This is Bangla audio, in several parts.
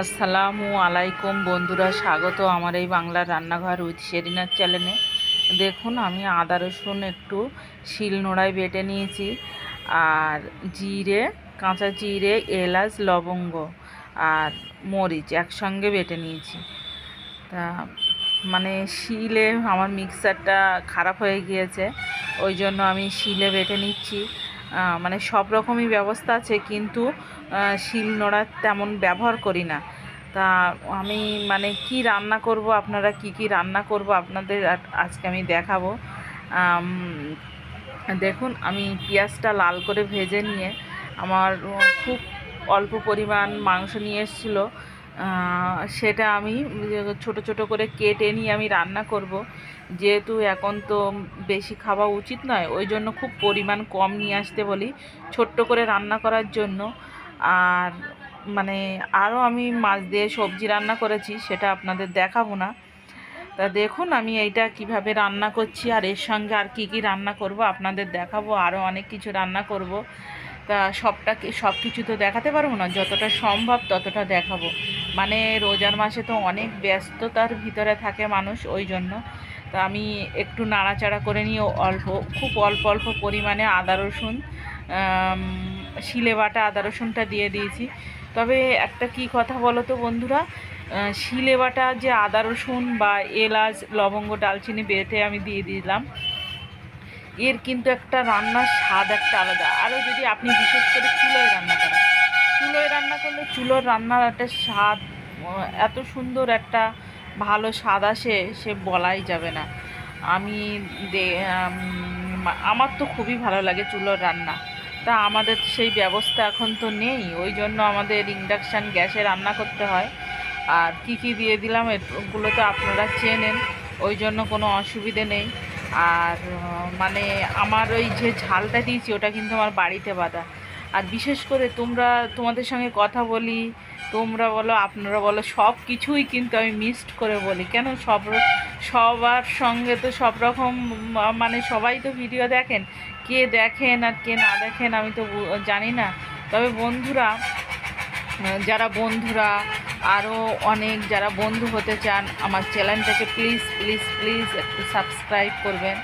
আসসালামু আলাইকুম বন্ধুরা, স্বাগত আমার এই বাংলার রান্নাঘর উইথ শেরিনার চ্যানেলে। দেখুন, আমি আদা রসুন একটু শিল নোড়ায় বেটে নিয়েছি, আর জিরে, কাঁচা জিরে, এলাচ, লবঙ্গ আর মরিচ একসঙ্গে বেটে নিয়েছি। তা মানে শিলে আমার মিক্সারটা খারাপ হয়ে গিয়েছে, ওই জন্য আমি শিলে বেটে নিচ্ছি। মানে সব রকমই ব্যবস্থা আছে, কিন্তু শিল নোড়ার তেমন ব্যবহার করি না। তা আমি মানে কি রান্না করব, আপনারা কি কি রান্না করব, আপনাদের আজকে আমি দেখাবো। দেখুন, আমি পেঁয়াজটা লাল করে ভেজে নিয়ে আমার খুব অল্প পরিমাণ মাংস নিয়ে এসেছিল। সেটা আমি ছোট ছোট করে কেটে নিয়ে আমি রান্না করব। যেহেতু এখন তো বেশি খাওয়া উচিত নয়, ওই জন্য খুব পরিমাণ কম নিয়ে আসতে বলি ছোট্ট করে রান্না করার জন্য। আর মানে আরও আমি মাছ দিয়ে সবজি রান্না করেছি, সেটা আপনাদের দেখাবো না। তা দেখুন আমি এইটা কীভাবে রান্না করছি আর এর সঙ্গে আর কি কি রান্না করব, আপনাদের দেখাবো, আরও অনেক কিছু রান্না করব। তা সবটা কি- সব কিছু তো দেখাতে পারব না, যতটা সম্ভব ততটা দেখাবো। মানে রোজার মাসে তো অনেক ব্যস্ততার ভিতরে থাকে মানুষ ওই জন্য। তা আমি একটু নাড়াচাড়া করে নিয়ে অল্প, খুব অল্প অল্প পরিমাণে আদা রসুন শিলে বাটা আদা রসুনটা দিয়ে দিয়েছি। তবে একটা কি কথা বলো তো বন্ধুরা শিলে বাটা যে আদা রসুন বা এলাচ, লবঙ্গ, ডালচিনি বেটে আমি দিয়ে দিলাম, এর কিন্তু একটা রান্নার স্বাদ একটা আলাদা। আরও যদি আপনি বিশেষ করে চুলোয় রান্না করেন চুলোয় রান্না করলে চুলোর রান্নার একটা স্বাদ, এত সুন্দর একটা ভালো স্বাদ আসে, সে বলাই যাবে না। আমি আমার তো খুবই ভালো লাগে চুলোর রান্না। তা আমাদের সেই ব্যবস্থা এখন তো নেই, ওই জন্য আমাদের ইন্ডাকশান গ্যাসে রান্না করতে হয়। আর কি কি দিয়ে দিলাম এগুলো তো আপনারা চেনেন, ওই জন্য কোনো অসুবিধে নেই। আর মানে আমার ওই যে ঝালটা দিয়েছি, ওটা কিন্তু আমার বাড়িতে বাঁধা। আর বিশেষ করে তোমরা তোমাদের সঙ্গে কথা বলি, তোমরা বলো, আপনারা বলো, সব কিছুই কিন্তু আমি মিসড করে বলি। কেন? সব সবার সঙ্গে তো সব রকম মানে সবাই তো ভিডিও দেখেন। কে দেখেন আর কে না দেখেন আমি তো জানি না। তবে বন্ধুরা যারা বন্ধুরা আরও অনেক যারা বন্ধু হতে চান, আমার চ্যানেলটাকে প্লিজ প্লিজ প্লিজ একটু সাবস্ক্রাইব করবেন।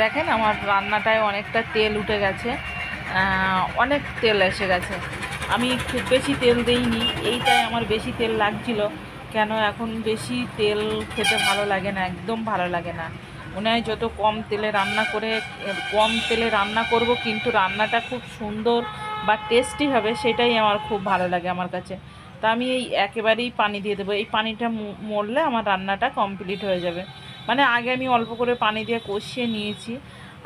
দেখেন আমার রান্নাটায় অনেকটা তেল উঠে গেছে। অনেক তেল এসে গেছে। আমি খুব বেশি তেল দিইনি, এইটাই আমার বেশি তেল লাগছিল। কেন এখন বেশি তেল খেতে ভালো লাগে না, একদম ভালো লাগে না। মনে হয় যত কম তেলে রান্না করে, কম তেলে রান্না করব, কিন্তু রান্নাটা খুব সুন্দর বা টেস্টি হবে, সেটাই আমার খুব ভালো লাগে আমার কাছে। তা আমি এই একেবারেই পানি দিয়ে দেবো। এই পানিটা মরলে আমার রান্নাটা কমপ্লিট হয়ে যাবে। মানে আগে আমি অল্প করে পানি দিয়ে কষিয়ে নিয়েছি।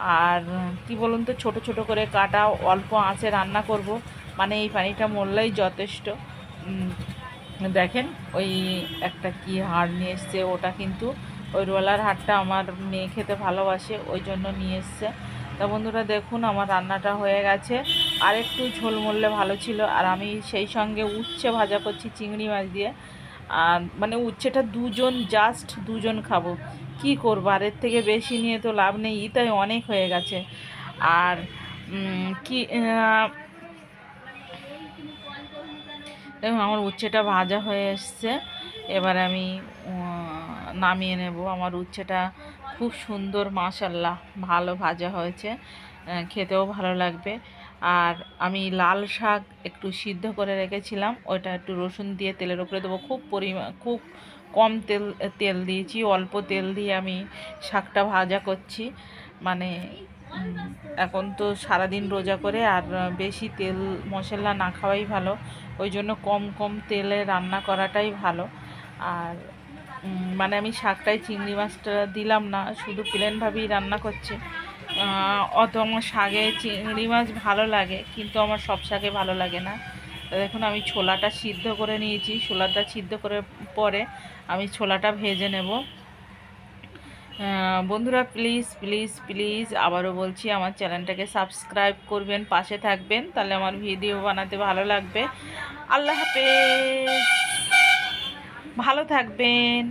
আর কি বলুন তো, ছোট ছোট করে কাটা, অল্প আঁচে রান্না করব। মানে এই পানিটা মরলেই যথেষ্ট। দেখেন, ওই একটা কি হাড় নিয়ে এসছে। ওটা কিন্তু ওই রোলার হাড়টা আমার মেয়ে খেতে ভালোবাসে, ওই জন্য নিয়ে এসছে। তা বন্ধুরা, দেখুন আমার রান্নাটা হয়ে গেছে। আর একটু ঝোল মরলে ভালো ছিল। আর আমি সেই সঙ্গে উচ্ছে ভাজা করছি চিংড়ি মাছ দিয়ে। আর মানে উচ্ছেটা দুজন, জাস্ট দুজন খাব। কি করব? আর এর থেকে বেশি নিয়ে তো লাভ নেই, ইতাই অনেক হয়ে গেছে। আর কি দেখুন, আমার উচ্ছেটা ভাজা হয়ে এসছে। এবার আমি নামিয়ে নেব। আমার উচ্ছেটা খুব সুন্দর, মাশাল্লাহ, ভালো ভাজা হয়েছে। খেতেও ভালো লাগবে। আর আমি লাল শাক একটু সিদ্ধ করে রেখেছিলাম। ওইটা একটু রসুন দিয়ে তেলের উপরে দেবো। খুব পরিমাণ খুব কম তেল তেল দিয়েছি, অল্প তেল দিয়ে আমি শাকটা ভাজা করছি। মানে এখন তো সারাদিন রোজা করে আর বেশি তেল মশলা না খাওয়াই ভালো। ওই জন্য কম কম তেলে রান্না করাটাই ভালো। আর মানে আমি শাকটায় চিংড়ি মাছটা দিলাম না, শুধু প্লেনভাবেই রান্না করছি। অত আমার শাকে চিংড়ি মাছ ভালো লাগে, কিন্তু আমার সব শাকে ভালো লাগে না। দেখুন, আমি ছোলাটা সিদ্ধ করে নিয়েছি। ছোলাটা সিদ্ধ করে পরে আমি ছোলাটা ভেজে নেব। বন্ধুরা প্লিজ প্লিজ প্লিজ আবারও বলছি, আমার চ্যানেলটাকে সাবস্ক্রাইব করবেন, পাশে থাকবেন, তাহলে আমার ভিডিও বানাতে ভালো লাগবে। আল্লাহ হাফেজ। ভালো থাকবেন।